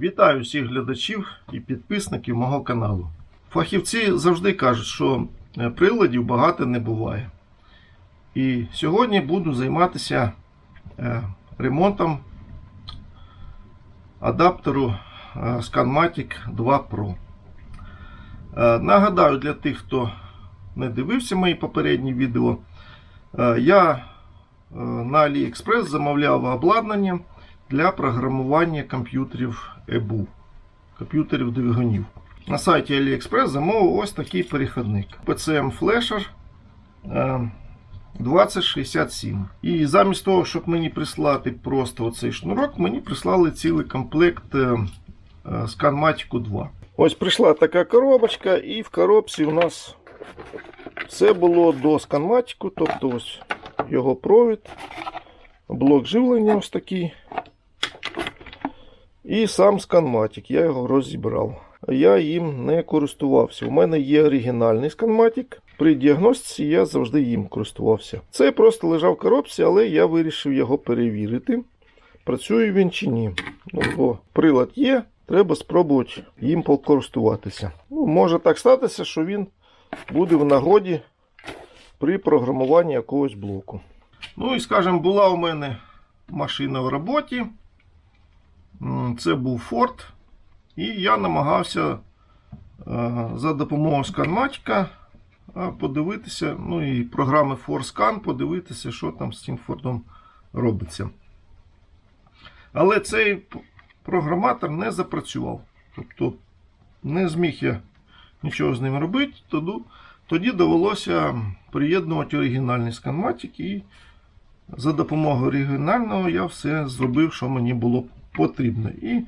Вітаю всіх глядачів і підписників мого каналу. Фахівці завжди кажуть, що е, приладів багато не буває. І сьогодні буду займатися е, ремонтом адаптеру е, Scanmatic 2 Pro. Нагадаю для тих, хто не дивився мої попередні відео, я на AliExpress замовляв обладнання для програмування комп'ютерів EBU, комп'ютерів двигунів. На сайті AliExpress замовив ось такий перехідник PCM Flasher е, 2067. І замість того, щоб мені прислати просто оцей шнурок, мені прислали цілий комплект е, е, Scanmatic 2. Ось прийшла така коробочка, і в коробці у нас все було до Scanmatic, тобто ось його провід, блок живлення ось такий. І сам Scanmatic, я його розібрав. Я їм не користувався. У мене є оригінальний Scanmatic. При діагностиці я завжди їм користувався. Це просто лежав в коробці, але я вирішив його перевірити. Працює він чи ні. Ну, бо прилад є, треба спробувати їм покористуватися. Ну, може так статися, що він буде в нагоді при програмуванні якогось блоку. Ну і скажімо, була у мене машина в роботі. Це був Ford. І я намагався е, за допомогою сканматика подивитися, ну і програми ForScan, подивитися, що там з цим Фордом робиться. Але цей програматор не запрацював. Тобто не зміг я нічого з ним робити. Тоді, тоді довелося приєднувати оригінальний сканматик і за допомогою оригінального я все зробив, що мені було потрібно. І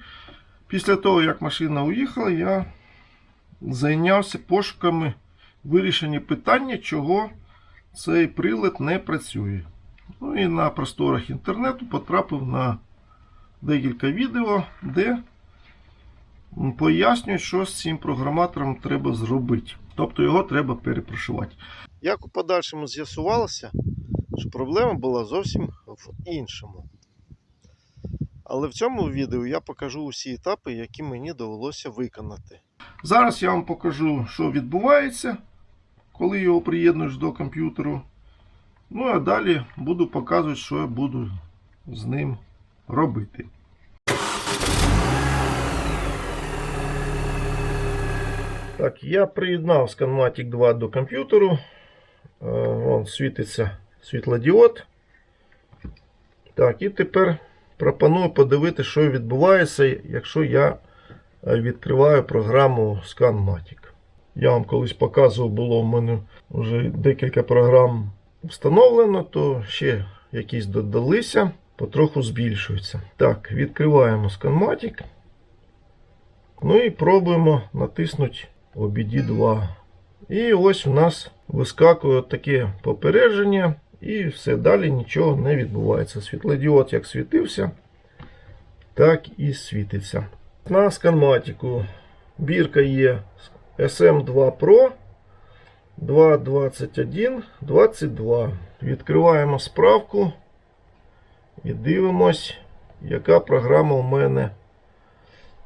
після того, як машина уїхала, я зайнявся пошуками вирішення питання, чого цей прилад не працює. Ну і на просторах інтернету потрапив на декілька відео, де пояснюють, що з цим програматором треба зробити. Тобто його треба перепрошувати. Як у подальшому з'ясувалося, що проблема була зовсім в іншому. Але в цьому відео я покажу усі етапи, які мені довелося виконати. Зараз я вам покажу, що відбувається, коли його приєднуєш до комп'ютеру. Ну а далі буду показувати, що я буду з ним робити. Так, я приєднав Scanmatic 2 до комп'ютеру. Е, Вон світиться світлодіод. Так, і тепер пропоную подивитися, що відбувається, якщо я е, відкриваю програму Scanmatic. Я вам колись показував, було в мене вже декілька програм встановлено, то ще якісь додалися, потроху збільшуються. Так, відкриваємо Scanmatic. Ну і пробуємо натиснути OBD 2. І ось у нас вискакує таке попередження, і все далі нічого не відбувається. Світлодіод як світився, так і світиться. На сканматику бірка є SM2 Pro 2.21 22. Відкриваємо справку і дивимось, яка програма у мене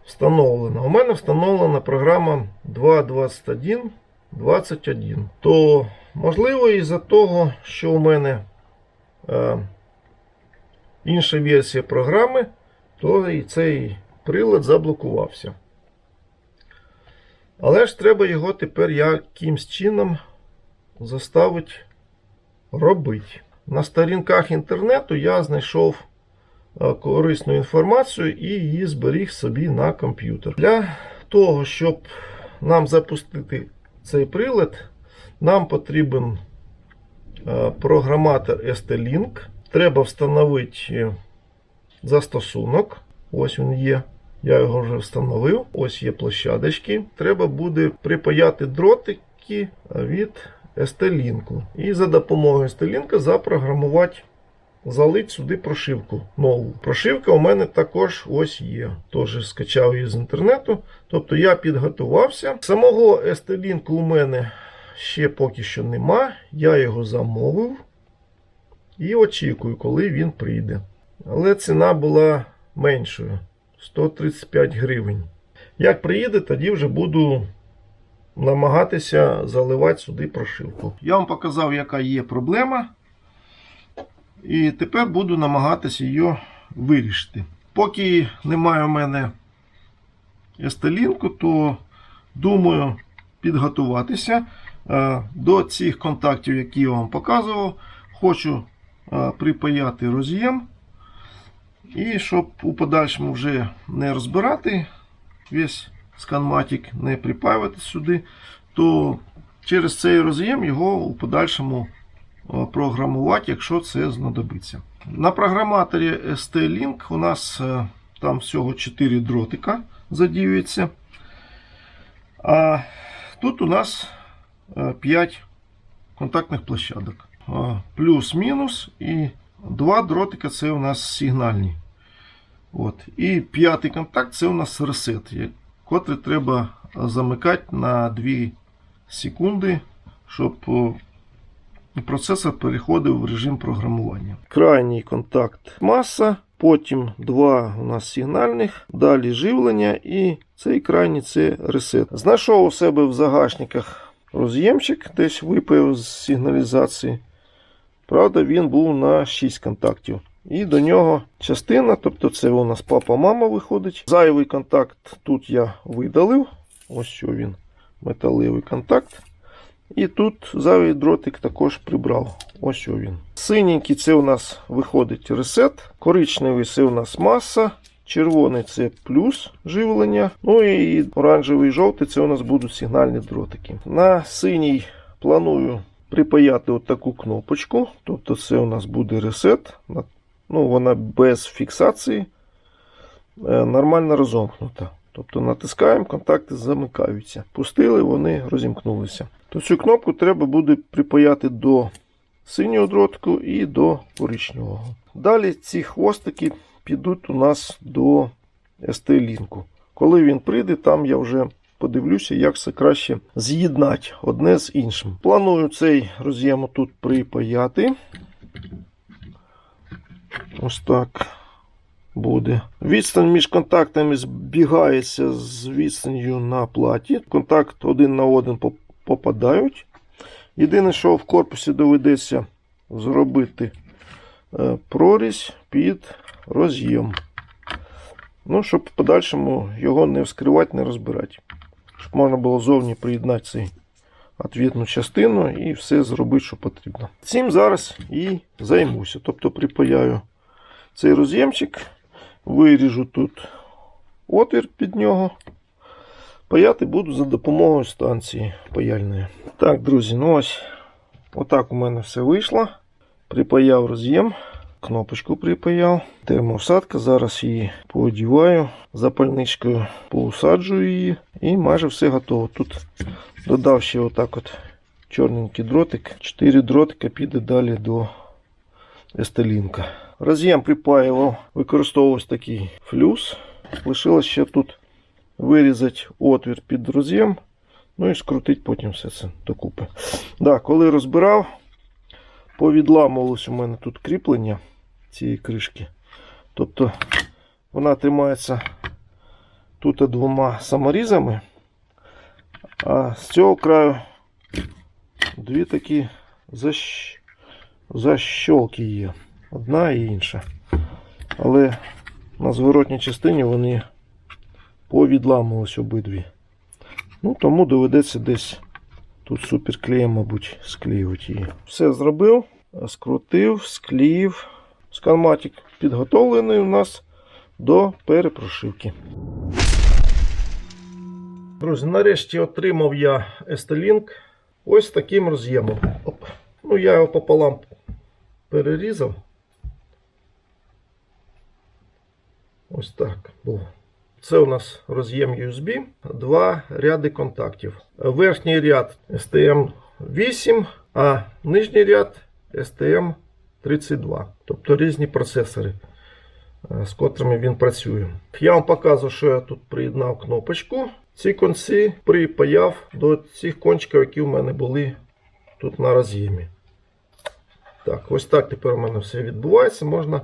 встановлена. У мене встановлена програма 2.21 21. То можливо із-за того, що у мене е, інша версія програми, то і цей прилад заблокувався. Але ж треба його тепер якимсь чином заставити робити. На сторінках інтернету я знайшов е, корисну інформацію і її зберіг собі на комп'ютер. Для того, щоб нам запустити цей прилад, нам потрібен е, програматор ST-Link. Треба встановити е, застосунок. Ось він є. Я його вже встановив. Ось є площадочки. Треба буде припаяти дротики від ST-Link. І за допомогою ST-Link запрограмувати, залити сюди прошивку нову. Прошивка у мене також ось є. Теж скачав її з інтернету. Тобто я підготувався. Самого ST-Link у мене ще поки що нема. Я його замовив. І очікую, коли він прийде. Але ціна була меншою. 135 гривень. Як приїде, тоді вже буду намагатися заливати сюди прошивку. Я вам показав, яка є проблема. І тепер буду намагатися її вирішити. Поки немає у мене естелінку, то думаю підготуватися е, до цих контактів, які я вам показував. Хочу е, припаяти роз'єм. І щоб у подальшому вже не розбирати весь сканматик, не припаювати сюди, то через цей роз'єм його у подальшому програмувати, якщо це знадобиться. На програматорі ST-Link у нас е, там всього 4 дротика задіюється. А тут у нас 5 контактних площадок. Е, Плюс-мінус і два дротика це у нас сигнальні. От. І п'ятий контакт це у нас ресет, котрий треба замикати на 2 секунди, щоб о, процесор переходив в режим програмування. Крайній контакт маса, потім два у нас сигнальних, далі живлення і цей крайній це ресет. Знайшов у себе в загашниках роз'ємчик, десь випив з сигналізації. Правда, він був на 6 контактів. І до нього частина, тобто це у нас папа-мама виходить. Зайвий контакт тут я видалив. Ось що він, металевий контакт. І тут зайвий дротик також прибрав. Ось він. Синенький це у нас виходить ресет. Коричневий це у нас маса. Червоний це плюс живлення. Ну і оранжевий і жовтий це у нас будуть сигнальні дротики. На синій планую припаяти от таку кнопочку. Тобто це у нас буде ресет. Ну, Вона без фіксації. е, Нормально розомкнута. Тобто натискаємо, контакти замикаються. Пустили, вони розімкнулися. То цю кнопку треба буде припаяти до синього дротку і до коричневого. Далі ці хвостики підуть у нас до ST-лінку. Коли він прийде, там я вже подивлюся, як все краще з'єднати одне з іншим. Планую цей роз'єм тут припаяти. Ось так буде. Відстань між контактами збігається з відстанню на платі. Контакт один на один попадають. Єдине, що в корпусі доведеться зробити е, прорізь під роз'єм. Ну, щоб в подальшому його не вскривати, не розбирати. Щоб можна було зовні приєднати цей відповідну частину і все зробити, що потрібно. Цим зараз і займуся. Тобто припаяю цей роз'ємчик, виріжу тут отвір під нього. Паяти буду за допомогою станції паяльної. Так, друзі, ну ось отак у мене все вийшло. Припаяв роз'єм, кнопочку припаяв. Термоусадка. Зараз її поодіваю, запальничкою поусаджую її і майже все готово. Тут додав ще отак от чорненький дротик. 4 дротика піде далі до естелінка. Роз'єм припаював, використовувався такий флюс. Лишилось ще тут вирізати отвір під роз'єм. Ну і скрутити потім все це докупи. Да, коли розбирав, повідламувалось у мене тут кріплення цієї кришки. Тобто вона тримається тут двома саморізами, а з цього краю дві такі защ... защолки є. Одна і інша. Але на зворотній частині вони повідламувались обидві. Ну, тому доведеться десь тут суперклеєм, мабуть, склеювати її. Все зробив, скрутив, склеїв. Сканматик підготовлений у нас до перепрошивки. Друзі, нарешті отримав я Estelink ось таким роз'ємом. Ну, я його пополам перерізав. Ось так був. Це у нас роз'єм USB, два ряди контактів. Верхній ряд STM8, а нижній ряд STM32. Тобто різні процесори, з котрими він працює. Я вам показую, що я тут приєднав кнопочку. Ці конці припаяв до цих кончиків, які у мене були тут на роз'ємі. Так, ось так тепер у мене все відбувається. Можна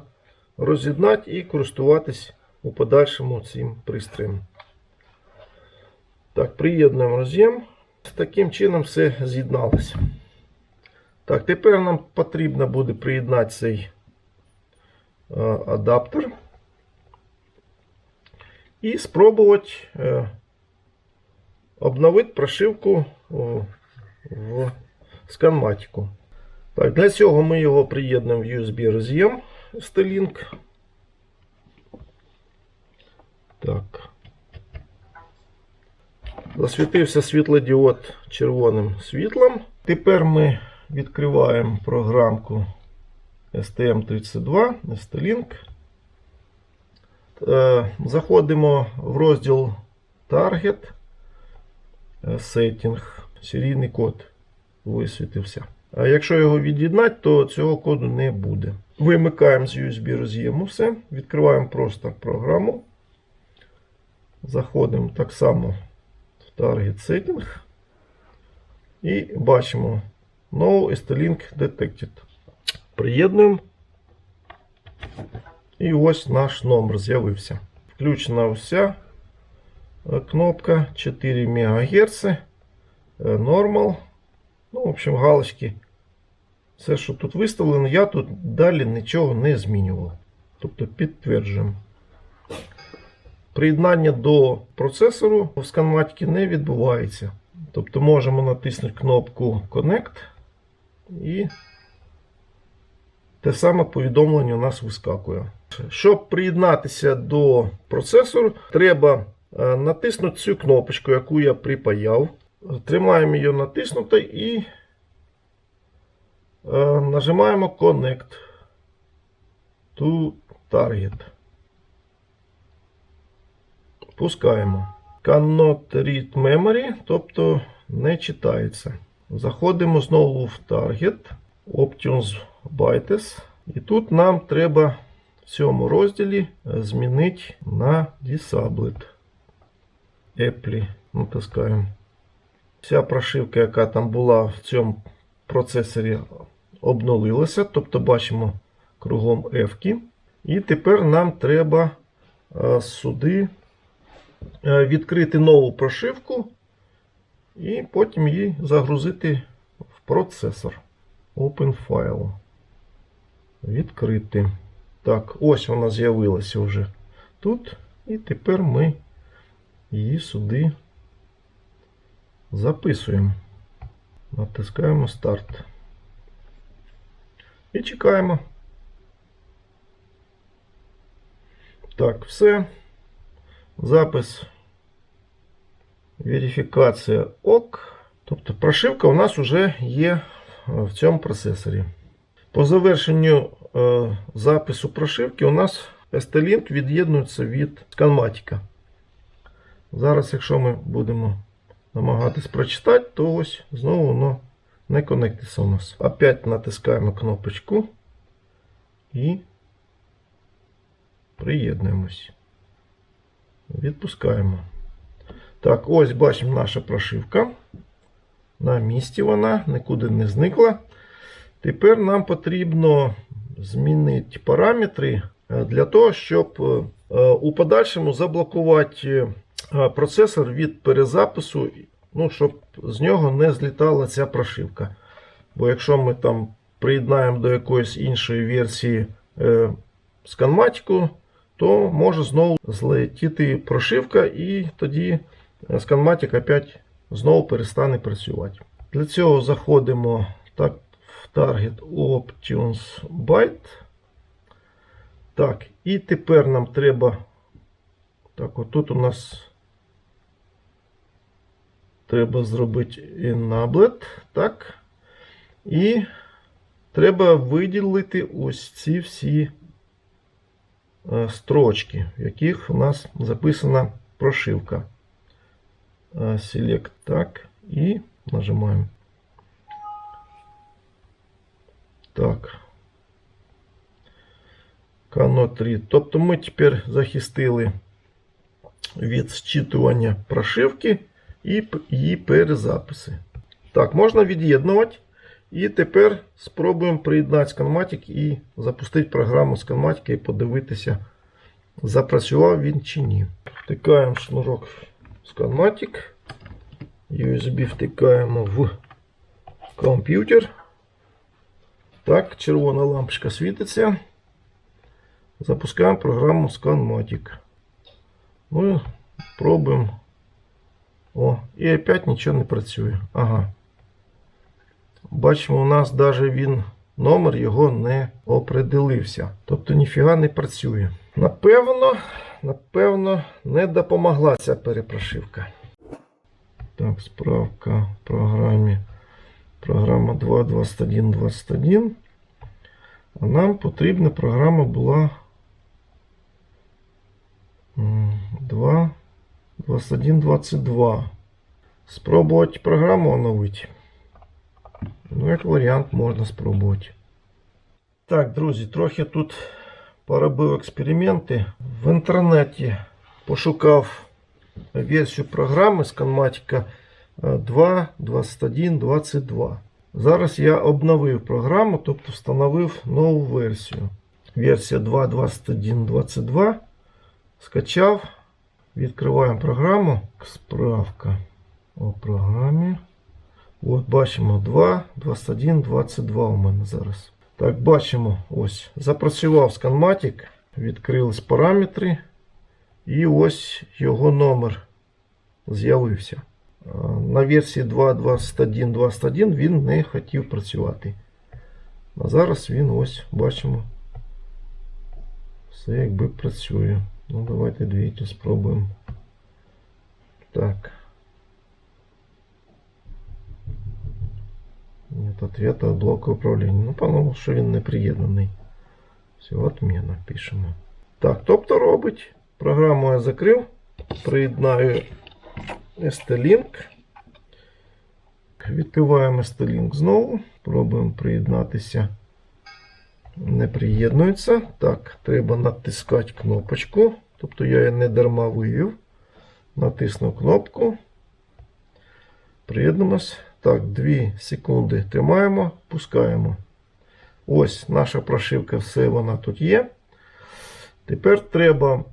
роз'єднати і користуватись у подальшому цим пристроєм. Так, приєднуємо роз'єм. Таким чином все з'єдналося. Так, тепер нам потрібно буде приєднати цей е, адаптер і спробувати е, обновити прошивку в сканматику. Так, для цього ми його приєднуємо в USB роз'єм ST-Link. Так. Засвітився світлодіод червоним світлом. Тепер ми відкриваємо програмку STM32 ST-Link. Е, Заходимо в розділ Target е, Setting. Серійний код висвітився. А якщо його від'єднати, то цього коду не буде. Вимикаємо з USB роз'єму все. Відкриваємо просто програму. Заходимо так само в Target Setting. І бачимо No ST-Link Detected. Приєднуємо. І ось наш номер з'явився. Включена вся кнопка 4 МГц. Normal. Ну, в общем, галочки. Все, що тут виставлено, я тут далі нічого не змінював. Тобто підтверджуємо. Приєднання до процесору в сканматіки не відбувається. Тобто можемо натиснути кнопку Connect і те саме повідомлення у нас вискакує. Щоб приєднатися до процесору, треба е, натиснути цю кнопочку, яку я припаяв. Тримаємо її натиснуто і нажимаємо Connect to Target. Пускаємо. Cannot read memory, тобто не читається. Заходимо знову в Target, Options Bytes. І тут нам треба в цьому розділі змінити на Disabled. Apple. Натискаємо. Вся прошивка, яка там була в цьому процесорі, обнулилася. Тобто бачимо кругом F. І тепер нам треба е, сюди е, відкрити нову прошивку і потім її загрузити в процесор. Open File. Відкрити. Так, ось вона з'явилася вже тут. І тепер ми її сюди записуємо. Натискаємо старт. І чекаємо. Так, все. Запис. Верифікація ОК. Тобто прошивка у нас вже є в цьому процесорі. По завершенню е, запису прошивки у нас ST-Link від'єднується від сканматика. Зараз, якщо ми будемо намагатись прочитати, то ось знову воно не у нас. Опять натискаємо кнопочку і приєднуємось. Відпускаємо. Так, ось бачимо наша прошивка. На місці вона нікуди не зникла. Тепер нам потрібно змінити параметри для того, щоб у подальшому заблокувати процесор від перезапису, ну, щоб з нього не злітала ця прошивка. Бо якщо ми там приєднаємо до якоїсь іншої версії е, сканматику, то може знову злетіти прошивка, і тоді сканматик опять знову перестане працювати. Для цього заходимо так, в Target Options Byte. Так, і тепер нам треба. Так, отут у нас треба зробити Enabled. Так. І треба виділити ось ці всі е, строчки, в яких у нас записана прошивка. Е, Select так. І нажимаємо. Так. Cannot read. Тобто ми тепер захистили від зчитування прошивки і її перезаписи. Так, можна від'єднувати. І тепер спробуємо приєднати Scanmatic і запустити програму Scanmatic і подивитися, запрацював він чи ні. Втикаємо шнурок ScanMatic. USB втикаємо в комп'ютер. Так, червона лампочка світиться. Запускаємо програму ScanMatic. Ну пробуємо. О, і опять нічого не працює. Ага. Бачимо, у нас навіть він номер його не определився. Тобто ніфіга не працює. Напевно, напевно, не допомогла ця перепрошивка. Так, справка в програмі. Програма 2.21.21. А нам потрібна програма була 2.21.22. Спробувати програму оновити. Ну, як варіант, можна спробувати. Так, друзі, трохи тут поробив експерименти. В інтернеті пошукав версію програми Scanmatica 2.21.22. Зараз я обновив програму, тобто встановив нову версію. Версія 2.21.22. Скачав. Відкриваємо програму. Справка у програмі. От бачимо 2, 21, 22 у мене зараз. Так, бачимо, ось. Запрацював Scanmatic, відкрились параметри. І ось його номер з'явився. На версії 2.21.21 він не хотів працювати. А зараз він ось бачимо. Все якби працює. Ну, давайте двічі спробуємо. Так. Нет ответа от блока управління. Ну, по-моєму, що він не приєднаний. Все, отміна пишемо. Так, тобто робить. Програму я закрив. Приєднаю ST-Link. Відкриваємо ST-Link знову. Пробуємо приєднатися. Не приєднується. Так, треба натискати кнопочку. Тобто я її не дарма вивів. Натиснув кнопку. Приєднуємось. Так, 2 секунди тримаємо, пускаємо. Ось наша прошивка, все вона тут є. Тепер треба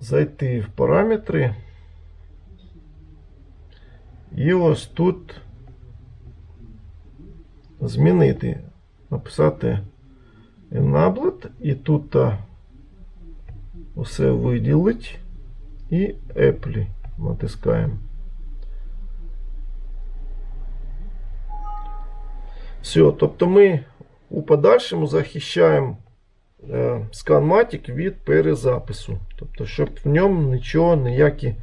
зайти в параметри. І ось тут змінити, написати Enabled і тут усе виділить і Apple натискаємо. Все, тобто ми у подальшому захищаємо е, ScanMatic від перезапису. Тобто, щоб в ньому нічого, ніякі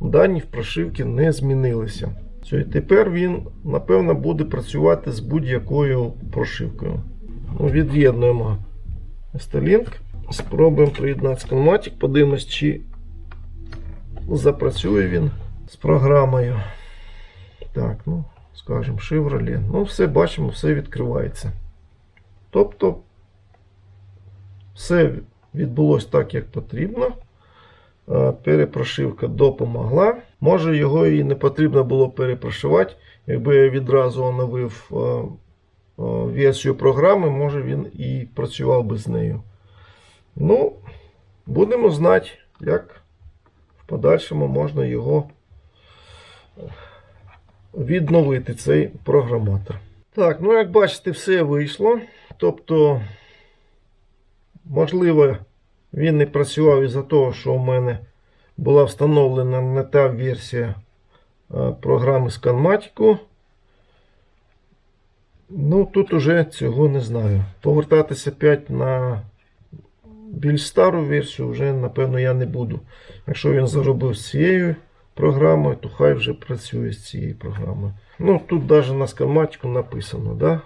дані в прошивці не змінилися. Все, і тепер він, напевно, буде працювати з будь-якою прошивкою. Ну, від'єднуємо Starlink. Спробуємо приєднати ScanMatic, подивимось, чи запрацює він з програмою. Так, ну скажімо, Chevrolet. Ну, все бачимо, все відкривається. Тобто, все відбулося так, як потрібно. Перепрошивка допомогла. Може, його і не потрібно було перепрошивати. Якби я відразу оновив версію програми, може він і працював би з нею. Ну, будемо знати, як в подальшому можна його відновити цей програматор. Так, ну як бачите, все вийшло. Тобто, можливо, він не працював із-за того, що у мене була встановлена не та версія програми Scanmatic. Ну, тут уже цього не знаю. Повертатися 5 на більш стару версію вже, напевно, я не буду. Якщо він заробив з цією програмою, то хай вже працює з цією програмою. Ну, тут навіть на скаматику написано, да?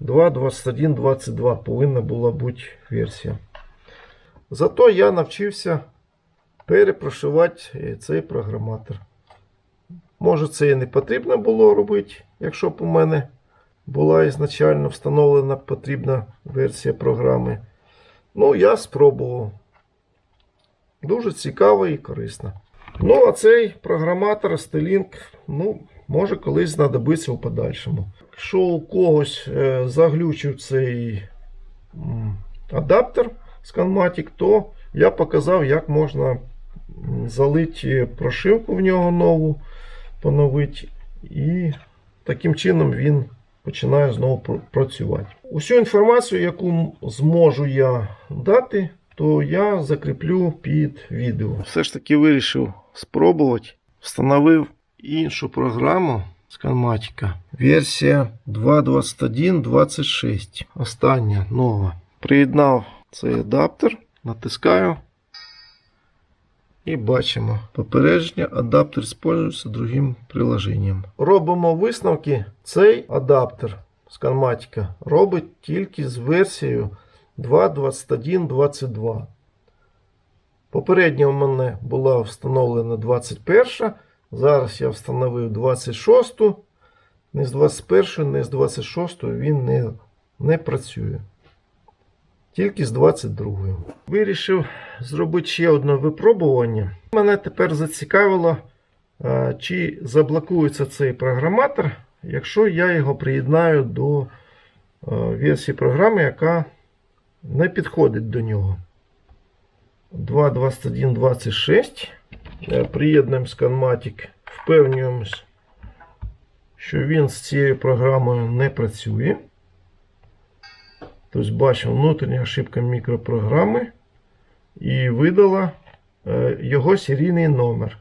2.21.22 повинна була бути версія. Зато я навчився перепрошивати цей програматор. Може, це і не потрібно було робити, якщо б у мене була ізначально встановлена потрібна версія програми. Ну, я спробував. Дуже цікаво і корисно. Ну, а цей програматор Stelink, ну, може колись знадобиться у подальшому. Якщо у когось е, заглючив цей адаптер Scanmatic, то я показав, як можна залити прошивку в нього нову, поновити. І таким чином він починає знову працювати. Усю інформацію, яку зможу я дати, то я закріплю під відео. Все ж таки вирішив спробувати. Встановив іншу програму Scanmatica. Версія 2.21.26. Остання нова. Приєднав цей адаптер, натискаю. І бачимо попередження, адаптер використовується другим приложенням. Робимо висновки. Цей адаптер Scanmatica робить тільки з версією 2.21.22. Попередня у мене була встановлена 21. Зараз я встановив 26. Не з 21, не з 26 він не, не працює. Тільки з 22. Вирішив зробити ще одне випробування. Мене тепер зацікавило, е, чи заблокується цей програматор, якщо я його приєднаю до е, версії програми, яка не підходить до нього. 2.21.26. Е, Приєднуємо Scanmatic, впевнюємось, що він з цією програмою не працює. Тобто бачимо внутрішня ошибка мікропрограми і видала е, його серійний номер.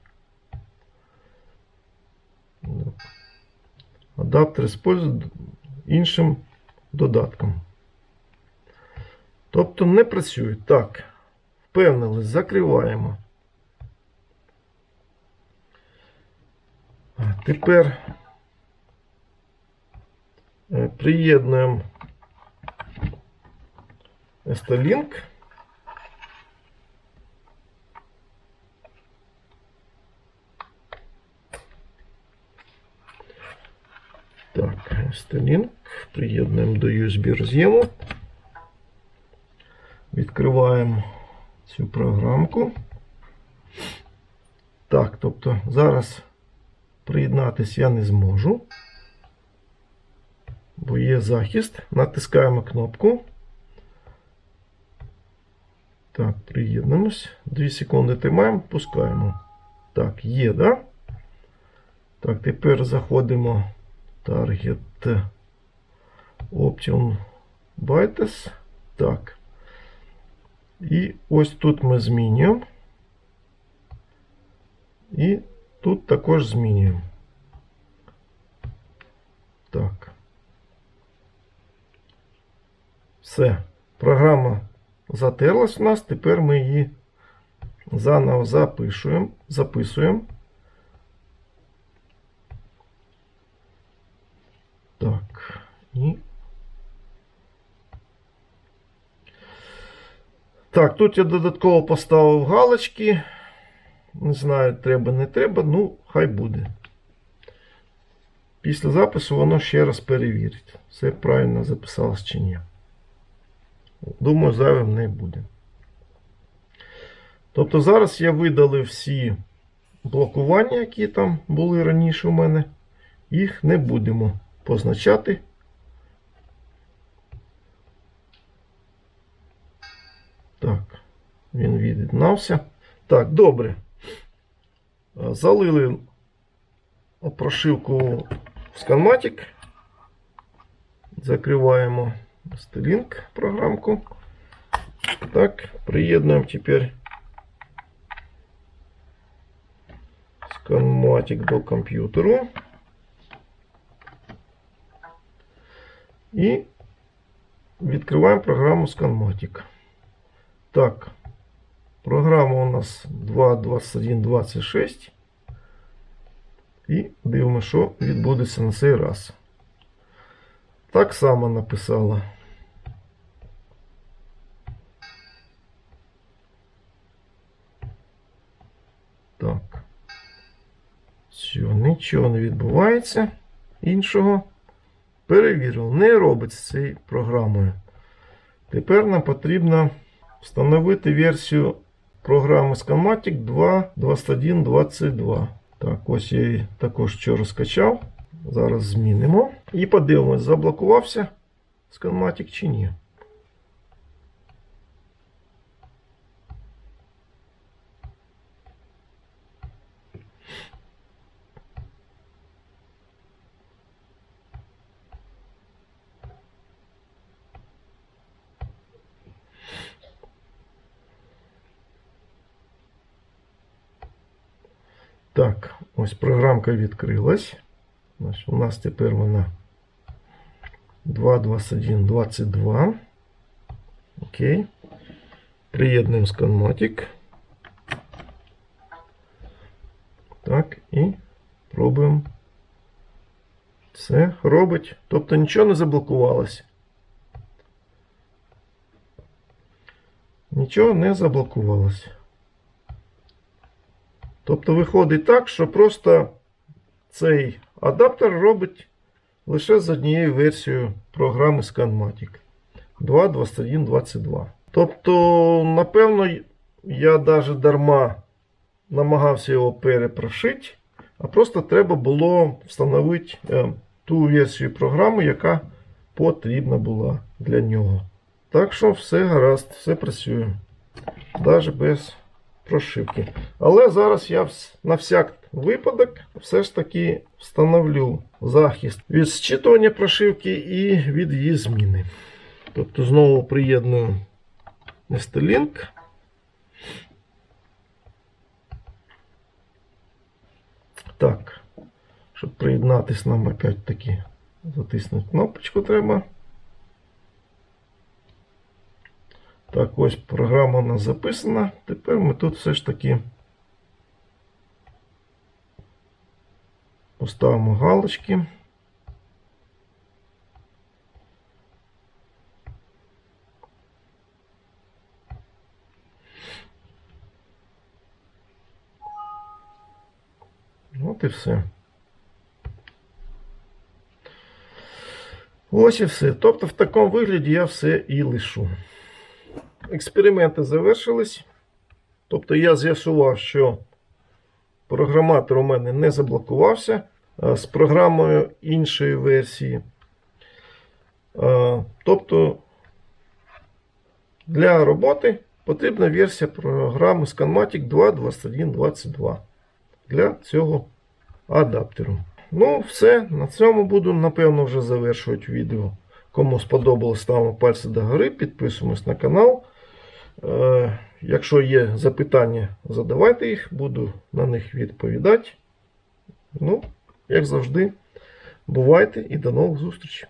Адаптер использують іншим додатком. Тобто не працює. Так, впевнились, закриваємо. Тепер е, приєднуємо Estelink. Так, Estelink. Приєднуємо до USB роз'єму. Відкриваємо цю програмку. Так, тобто зараз приєднатися я не зможу, бо є захист. Натискаємо кнопку. Так, приєднуємось. 2 секунди тримаємо, пускаємо. Так, є, да? Так, тепер заходимо в Target Option Bytes. Так. І ось тут ми змінюємо. І тут також змінюємо. Так. Все. Програма затерлась у нас. Тепер ми її заново запишуємо, записуємо. Так. І Так, тут я додатково поставив галочки. Не знаю, треба, не треба, ну, хай буде. Після запису воно ще раз перевірить. Все правильно записалось чи ні. Думаю, зайвим не буде. Тобто зараз я видалив всі блокування, які там були раніше у мене. Їх не будемо позначати. Так, він від'єднався. Так, добре. Залили прошивку в Scanmatic. Закриваємо Stelink програмку. Так, приєднуємо тепер Scanmatic до комп'ютеру. І відкриваємо програму Scanmatic. Так, програма у нас 2.21.26. І дивимося, що відбудеться на цей раз. Так само написала. Так. Все, нічого не відбувається іншого. Перевірив, не робить з цією програмою. Тепер нам потрібно встановити версію програми Scanmatic 2.21.22. Так, ось я її також що розкачав. Зараз змінимо. І подивимось, заблокувався Scanmatic чи ні. Так, ось програмка відкрилась. У нас тепер вона 2.21.22. Окей. Приєднуємо сканматик. Так, і пробуємо. Все робить. Тобто нічого не заблокувалось. Нічого не заблокувалось. Тобто виходить так, що просто цей адаптер робить лише з однією версією програми ScanMatic 2.21.22. Тобто, напевно, я навіть дарма намагався його перепрошити, а просто треба було встановити е, ту версію програми, яка потрібна була для нього. Так що все гаразд, все працює. Навіть без прошивки. Але зараз я на всяк випадок все ж таки встановлю захист від зчитування прошивки і від її зміни. Тобто знову приєдную Nestelink. Так, щоб приєднатись, нам опять таки затиснути кнопочку треба. Так, ось програма у нас записана. Тепер ми тут все ж таки поставимо галочки. От і все. Ось і все. Тобто в такому вигляді я все і лишу. Експерименти завершились. Тобто я з'ясував, що програматор у мене не заблокувався з програмою іншої версії. Тобто для роботи потрібна версія програми ScanMatic 2.21.22 для цього адаптеру. Ну, все. На цьому буду, напевно, вже завершувати відео. Кому сподобалось, ставимо пальці догори, підписуємось на канал. Е, Якщо є запитання, задавайте їх, буду на них відповідати. Ну, як завжди, бувайте і до нових зустрічей.